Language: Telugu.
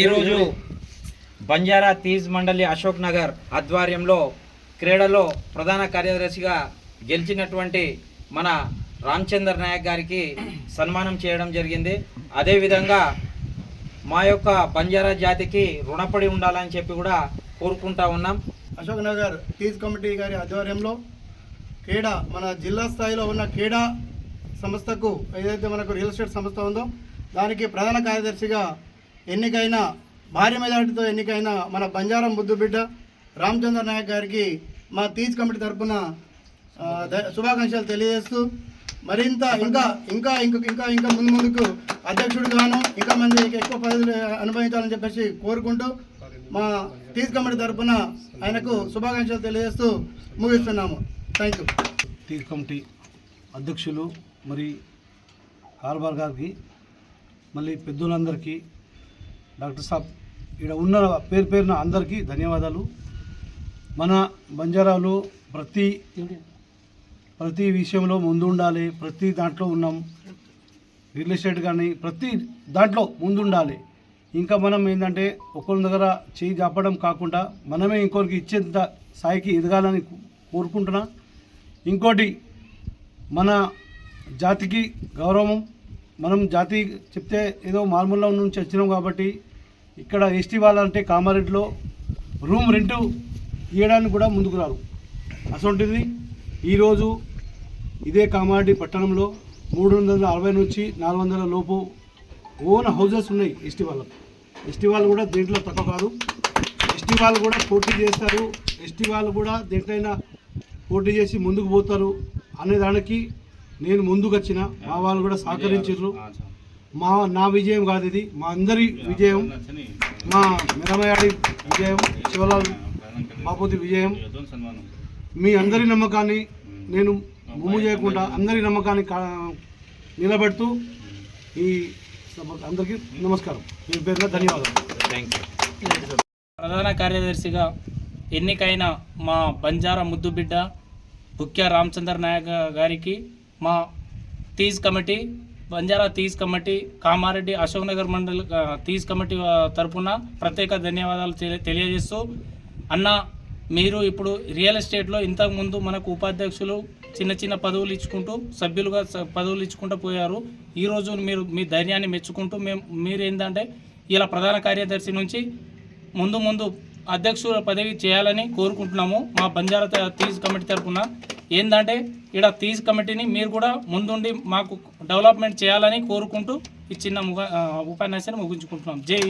ఈరోజు బంజారా తీజ్ మండలి అశోక్ నగర్ ఆధ్వర్యంలో క్రీడలో ప్రధాన కార్యదర్శిగా గెలిచినటువంటి మన రామచందర్ నాయక్ గారికి సన్మానం చేయడం జరిగింది. అదేవిధంగా మా యొక్క బంజారా జాతికి రుణపడి ఉండాలని చెప్పి కూడా కోరుకుంటా ఉన్నాం. అశోక్ నగర్ టీజ్ కమిటీ గారి ఆధ్వర్యంలో క్రీడా మన జిల్లా స్థాయిలో ఉన్న క్రీడా సంస్థకు ఏదైతే మనకు రియల్ ఎస్టేట్ సంస్థ ఉందో దానికి ప్రధాన కార్యదర్శిగా ఎన్నికైన భారీ మెజార్టీతో ఎన్నికైన మన బంజారం బుద్ధుబిడ్డ రామచంద్ర నాయక్ గారికి మా తీజ్ కమిటీ తరఫున శుభాకాంక్షలు తెలియజేస్తూ మరింత ఇంకా ఇంకా ఇంకా ఇంకా ఇంకా ముందు ముందుకు అధ్యక్షుడిగాను ఇంకా మంది ఎక్కువ పదవులు అనుభవించాలని చెప్పేసి కోరుకుంటూ మా టీజ్ కమిటీ తరఫున ఆయనకు శుభాకాంక్షలు తెలియజేస్తూ ముగిస్తున్నాము. Thank you. తీజ్ కమిటీ అధ్యక్షులు మరి కార్బార్ గారికి మళ్ళీ పెద్దలందరికీ డాక్టర్ సాబ్ ఇక్కడ ఉన్న పేరు పేరున అందరికీ ధన్యవాదాలు. మన బంజారాలో ప్రతి ప్రతి విషయంలో ముందు ఉండాలి ప్రతి దాంట్లో ఉన్నాం. రియల్ ఎస్టేట్ కానీ ప్రతి దాంట్లో ముందు ఉండాలి ఇంకా మనం ఏంటంటే ఒకరి దగ్గర చేయి జాపడం కాకుండా మనమే ఇంకొకరికి ఇచ్చేంత స్థాయికి ఎదగాలని కోరుకుంటున్నా. ఇంకోటి మన జాతికి గౌరవం మనం జాతి చెప్తే ఏదో మాల్మూల నుంచి వచ్చినాం కాబట్టి ఇక్కడ ఎస్టీ వాళ్ళంటే కామారెడ్డిలో రూమ్ రెంట్ ఇవ్వడానికి కూడా ముందుకు రారు. అసొంటిది ఈరోజు ఇదే కామారెడ్డి పట్టణంలో మూడు వందల అరవై నుంచి నాలుగు వందల లోపు ఓన్ హౌజెస్ ఉన్నాయి ఎస్టీ వాళ్ళకు. ఎస్టీ వాళ్ళు కూడా దేంట్లో తక్కువ కాదు. ఎస్టీ వాళ్ళు కూడా పోటీ చేస్తారు. ఎస్టీ వాళ్ళు కూడా దేంట్లైనా పోటీ చేసి ముందుకు పోతారు అనే దానికి నేను ముందుకు వచ్చిన మా వాళ్ళు కూడా సహకరించారు మా నా విజయం కాదు ఇది. మా అందరి విజయం. మా మిరమయాడి విజయం శివలాల్ బాపూతి విజయం. మీ అందరి నమ్మకాన్ని నేను ముమ్ము చేయకుండా అందరి నమ్మకాన్ని నిలబెడుతూ ఈ అందరికీ నమస్కారం. మీ పేరున ధన్యవాదాలు. థ్యాంక్ యూ ప్రధాన కార్యదర్శిగా ఎన్నికైన మా బంజారా ముద్దుబిడ్డ బుక్య రామచంద్ర నాయక్ గారికి మా తీజ్ కమిటీ బంజారా తీజ్ కమిటీ కామారెడ్డి అశోక్ నగర్ మండలి తీజ్ కమిటీ తరఫున తరపున ప్రత్యేక ధన్యవాదాలు తెలి- తెలియజేస్తూ అన్న మీరు ఇప్పుడు రియల్ ఎస్టేట్లో ఇంతకుముందు మనకు ఉపాధ్యక్షులు చిన్న చిన్న పదవులు ఇచ్చుకుంటూ సభ్యులుగా పదవులు ఇచ్చుకుంటూ పోయారు. ఈరోజు మీరు మీ ధైర్యాన్ని మెచ్చుకుంటూ మేము మీరు ఏంటంటే ఇలా ప్రధాన కార్యదర్శి నుంచి ముందు ముందు అధ్యక్షుల పదవి చేయాలని కోరుకుంటున్నాము మా బంజారా తీజ్ కమిటీ తరఫున ఏంటంటే ఇక్కడ తీజ్ కమిటీని మీరు కూడా ముందుండి మాకు డెవలప్మెంట్ చేయాలని కోరుకుంటూ ఈ చిన్న ముగ ఉపన్యాసాన్ని ముగించుకుంటున్నాం. జై